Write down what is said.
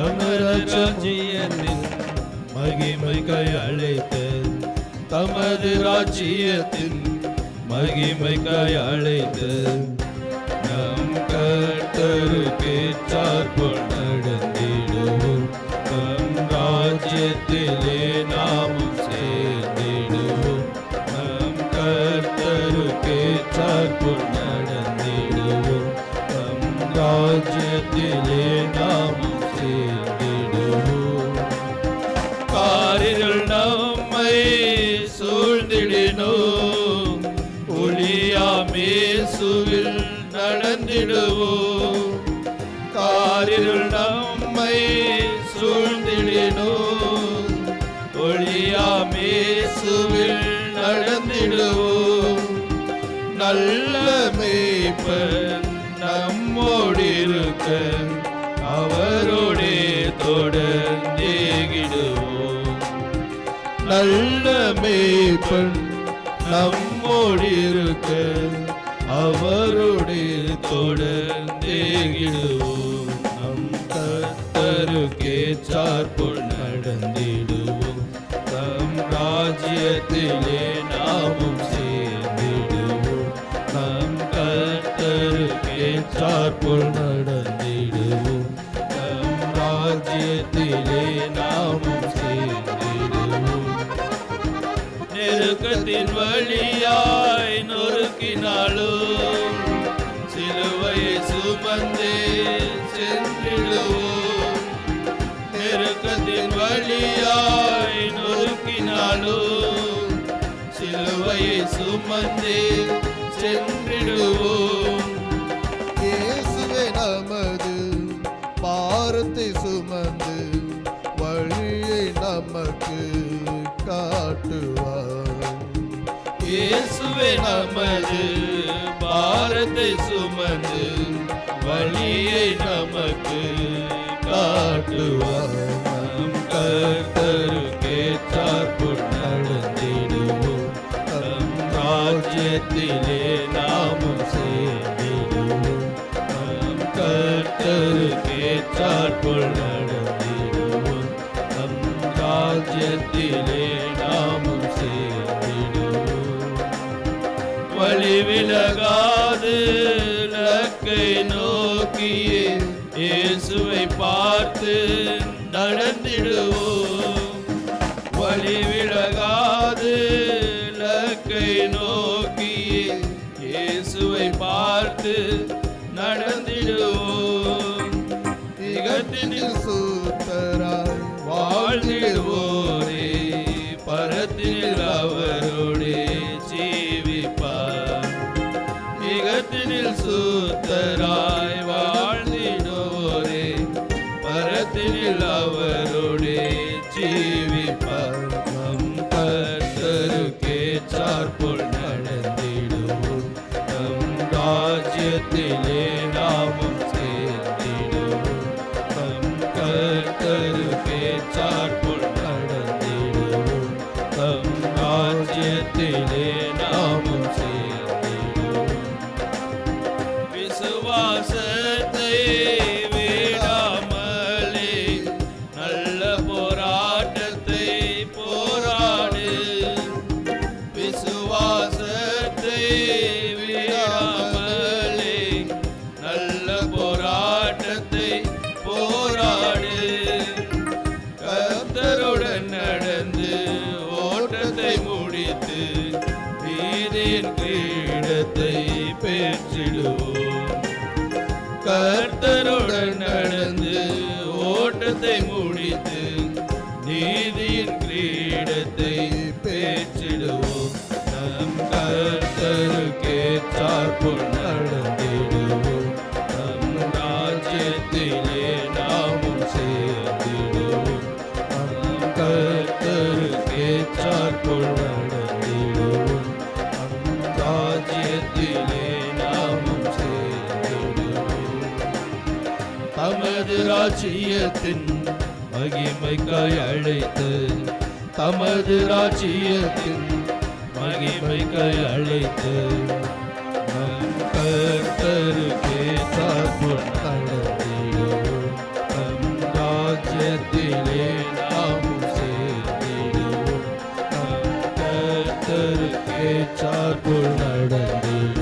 தமது ராஜ்யத்தின் மகிமைக்கை அழைத்து தமது ராஜ்யத்தின் மகிமைக்கை அழைத்து நம் கர்த்தருக்கு சார்பு நடந்திடுவோம் நம் ராஜ்யத்திலே நாமும் சேர்ந்திடுவோம். நம் கர்த்தருக்கு சார்பு நடந்திடுவோம் நம் ராஜ்யத்திலே நாமும் சூழ்ந்திடுவோ காரிருள் நம்மை சூழ்ந்திடினோம். ஒளியாமேசுவில் நடந்திடுவோ நல்ல மேய்ப்பன் நம்மோடிருக்க அவரோடே தொடர்ந்தேகிடுவோம். நல்ல மேய்ப்பன் நம்மோடிருக்க அவருடைய தொடர்ந்தேகிடுவோம் நம் கர்த்தருக்கே சார்புள் நடந்திடுவோம். தம் ராஜ்யத்திலே நாமும் சேர்ந்திடுவோம். நம் கர்த்தருக்கே சார்புள் நடந்திடுவோம். நம் ராஜ்யத்திலே நாமும் சேர்ந்திடுவோம். நெருக்கத்தின் வழியாய் நொறுக்கினாலும் சிலுவையை சுமந்தே சென்றிடுவோம். நெருக்கத்தின் வழியாய் நொறுக்கினாலும் சிலுவையை சுமந்தே சென்றிடுவோம். இயேசுவே நமது பாரத்தை சுமந்து வழியை நமக்கு காட்டுவார். இயேசுவே நமது பாரத்தை சுமந்து வழியை நமக்கு காட்டுவார். நம் கர்த்தருக்கே சார்பு நடந்திடுவோம். நம் ராஜ்யத்திலே நாமும் சேர்ந்திடுவோம். நம் கர்த்தருக்கே சார்பு நடந்திடுவோம். நம் ராஜ்யத்திலே நாம் இயேசுவை பார்த்து நடந்திடுவோம். வழி விலகாது லக்கை நோக்கியே. இயேசுவை பார்த்து நடந்திடுவோம். திகத்தினில் சூ கர்த்தருடன் நடந்து ஓட்டத்தை முடித்து ராஜ்யத்தின் மகிமைக்காய் அழைத்து தமது ராஜ்யத்தின் மகிமைக்காய் அழைத்து நம் கர்த்தருக்கே சார்புடன் நடத்தியோ நம் ராஜ்யத்திலே நாமும் சேர்த்தியோ நம் கர்த்தருக்கே சார்புடன் நடந்தியோ